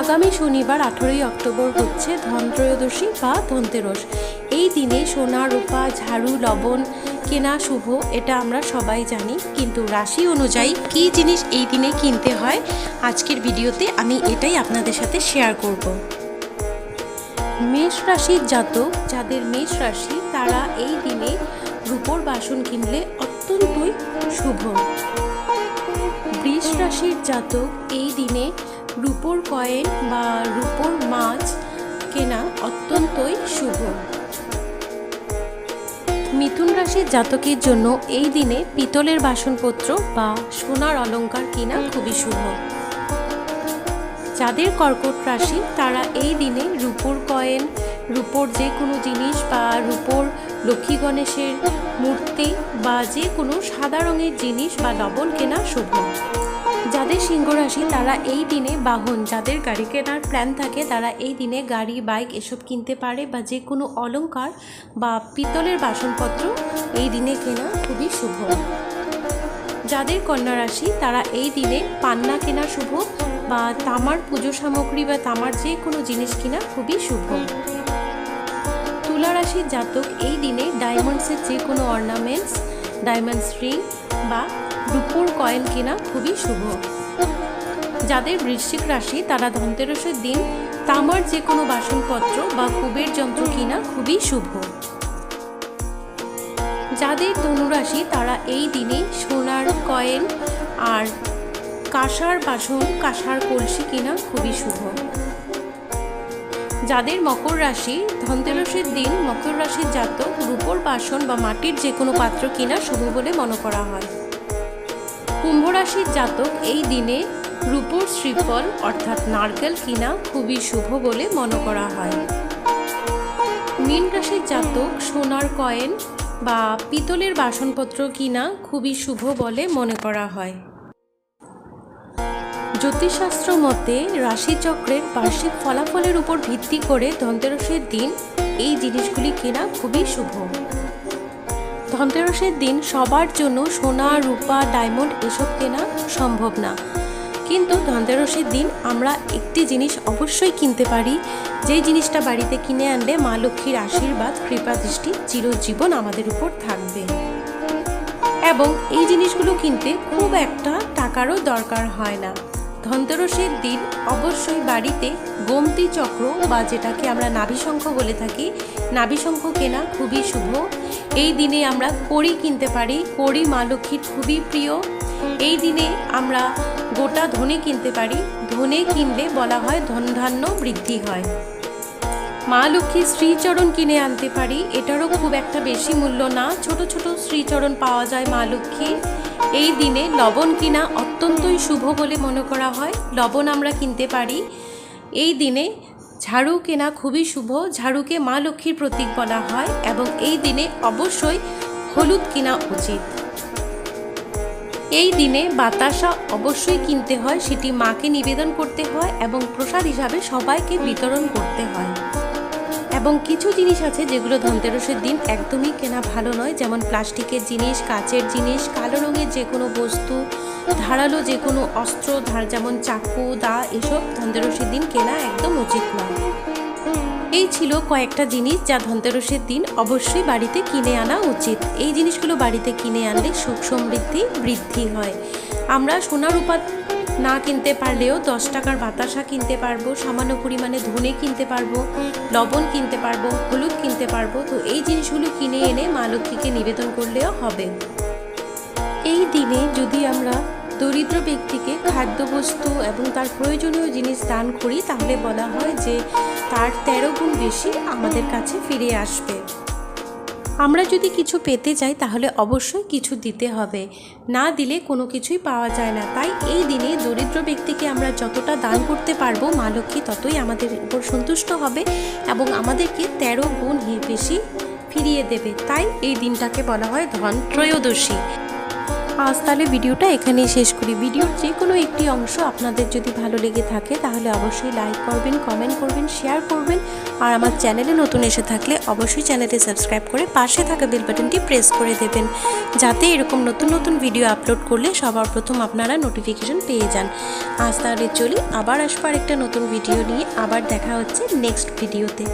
আগামী শনিবার আঠেরোই অক্টোবর হচ্ছে ধনত্রয়োদশী বা ধনতেরস। এই দিনে সোনা, রূপা, ঝাড়ু, লবণ কেনা শুভ, এটা আমরা সবাই জানি। কিন্তু রাশি অনুযায়ী কী জিনিস এই দিনে কিনতে হয়, আজকের ভিডিওতে আমি এটাই আপনাদের সাথে শেয়ার করব। মেষ রাশির জাতক, যাদের মেষ রাশি, তারা এই দিনে রূপোর বাসন কিনলে অত্যন্তই শুভ। বৃষ রাশির জাতক, এই দিনে রূপোর কয়েন বা রূপোর মাছ কেনা অত্যন্তই শুভ। মিথুন রাশির জাতকের জন্য এই দিনে পিতলের বাসনপত্র বা সোনার অলংকার কেনা খুবই শুভ। যাদের কর্কট রাশি, তারা এই দিনে রূপোর কয়েন, রূপোর যে কোনো জিনিস বা রূপোর লক্ষ্মী গণেশের মূর্তি বা যে কোনো সাদা রঙের জিনিস বা লবণ কেনা শুভ। সিংহ রাশি তারা এই দিনে বাহন। যাদের গাড়ি কেনার প্ল্যান থাকে, তারা এই দিনে গাড়ি বাইক এসব কিনতে পারে বা যে কোনো অলংকার বা পিতলের বাসনপত্র এই দিনে কেনা খুবই শুভ। যাদের কন্যা রাশি, তারা এই দিনে পান্না কেনা শুভ বা তামার পুজো সামগ্রী বা তামার যে কোনো জিনিস কিনা খুবই শুভ। তুলা রাশির জাতক, এই দিনে ডায়মন্ডসের যে কোনো অর্নামেন্টস ডায়মন্ডস রিং বা রূপোর কয়েন কেনা খুবই শুভ। যাদের বৃশ্চিক রাশি, তারা ধনতেরসের দিন, তামার যে কোনো বাসনপত্র বা কুবের যন্ত্র কিনা খুবই শুভ। যাদের ধনুরাশি, তারা এই দিনে সোনার কয়েন আর কাঁসার বাসন, কাঁসার কলসি কিনা খুবই শুভ। যাদের মকর রাশি, ধনতেরসের দিন, মকর রাশির জাতক, রূপোর বাসন বা মাটির যে কোনো পাত্র কিনা শুভ বলে মনে করা হয়। কুম্ভ রাশির জাতক এই দিনে রূপোর শ্রীফল, অর্থাৎ নারকেল কিনা খুবই শুভ বলে মনে করা হয়। মীন রাশির জাতক সোনার কয়েন বা পিতলের বাসনপত্র কিনা খুবই শুভ বলে মনে করা হয়। জ্যোতিষশাস্ত্র মতে রাশিচক্রের বার্ষিক ফলাফলের উপর ভিত্তি করে ধনতেরসের দিন এই জিনিসগুলি কেনা খুবই শুভ। ধনতেরসের দিন সবার জন্য সোনা, রূপা, ডায়মন্ড এসব কেনা সম্ভব না। কিন্তু ধনতেরসের দিন আমরা একটি জিনিস অবশ্যই কিনতে পারি। যে জিনিসটা বাড়িতে কিনে আনলে মা লক্ষ্মীর আশীর্বাদ, কৃপা দৃষ্টি চিরজীবন আমাদের উপর থাকবে। এবং এই জিনিসগুলো কিনতে খুব একটা টাকারও দরকার হয় না। ধনতেরসের দিন অবশ্যই বাড়িতে গোমতি চক্র বা যেটাকে আমরা নাভিশঙ্খ বলে থাকি, নাভিশঙ্খ কেনা খুবই শুভ এই দিনে আমরা কড়ি কিনতে পারি। কড়ি মা লক্ষ্মীর খুবই প্রিয়। এই দিনে আমরা গোটা ধনে কিনতে পারি। ধনে কিনলে বলা হয় ধনধান্য বৃদ্ধি হয়। মা লক্ষ্মীর শ্রীচরণ কিনে আনতে পারি। এটারও খুব একটা বেশি মূল্য না। ছোট ছোট শ্রীচরণ পাওয়া যায় মা লক্ষ্মীর। এই দিনে লবণ কিনা অত্যন্তই শুভ বলে মনে করা হয়। লবণ আমরা কিনতে পারি। এই দিনে ঝাড়ু কেনা খুবই শুভ। ঝাড়ুকে মা লক্ষ্মীর প্রতীক বলা হয় এবং এই দিনে অবশ্যই হলুদ কেনা উচিত। এই দিনে বাতাসা অবশ্যই কিনতে হয়, সেটি মাকে নিবেদন করতে হয় এবং প্রসাদ হিসাবে সবাইকে বিতরণ করতে হয়। এবং কিছু জিনিস আছে যেগুলো ধনতেরসের দিন একদমই কেনা ভালো নয়, যেমন প্লাস্টিকের জিনিস, কাচের জিনিস, কালো রঙের যে কোনো বস্তু, ধারালো যে কোনো অস্ত্র, ধার যেমন চাকু, দা, এসব ধনতেরসের দিন কেনা একদম উচিত নয়। এই ছিল কয়েকটা জিনিস যা ধনতেরসের দিন অবশ্যই বাড়িতে কিনে আনা উচিত। এই জিনিসগুলো বাড়িতে কিনে আনলে সুখ সমৃদ্ধি বৃদ্ধি হয়। আমরা সোনা রূপা না কিনতে পারলেও দশ টাকার বাতাসা কিনতে পারব, সামান্য পরিমাণে ধনে কিনতে পারব, লবণ কিনতে পারব, হলুদ কিনতে পারব, তো এই জিনিসগুলো কিনে এনে মা লক্ষ্মীকে নিবেদন করলেও হবে। এই দিনে যদি আমরা দরিদ্র ব্যক্তিকে খাদ্যবস্তু এবং তার প্রয়োজনীয় জিনিস দান করি, তাহলে বলা হয় যে তার তেরো গুণ বেশি আমাদের কাছে ফিরে আসবে। আমরা যদি কিছু পেতে চাই, তাহলে অবশ্যই কিছু দিতে হবে। না দিলে কোনো কিছুই পাওয়া যায় না। তাই এই দিনে দরিদ্র ব্যক্তিকে আমরা যতটা দান করতে পারব, মা লক্ষ্মী ততই আমাদের উপর সন্তুষ্ট হবে এবং আমাদেরকে তেরো গুণ বেশি ফিরিয়ে দেবে। তাই এই দিনটাকে বলা হয় ধন ত্রয়োদশী আজ তাহলে ভিডিওটা এখানেই শেষ করি। ভিডিওর যে কোনো একটি অংশ আপনাদের যদি ভালো লেগে থাকে, তাহলে অবশ্যই লাইক করবেন কমেন্ট করবেন শেয়ার করবেন। আর আমার চ্যানেলে নতুন এসে থাকলে অবশ্যই চ্যানেলটি সাবস্ক্রাইব করে পাশে থাকা বেল বাটনটি প্রেস করে দেবেন। যাতে এরকম নতুন নতুন ভিডিও আপলোড করলে সবার প্রথম আপনারা নোটিফিকেশন পেয়ে যান। আজ তাহলে চলি, আবার আসব একটা নতুন ভিডিও নিয়ে। আবার দেখা হচ্ছে নেক্সট ভিডিওতে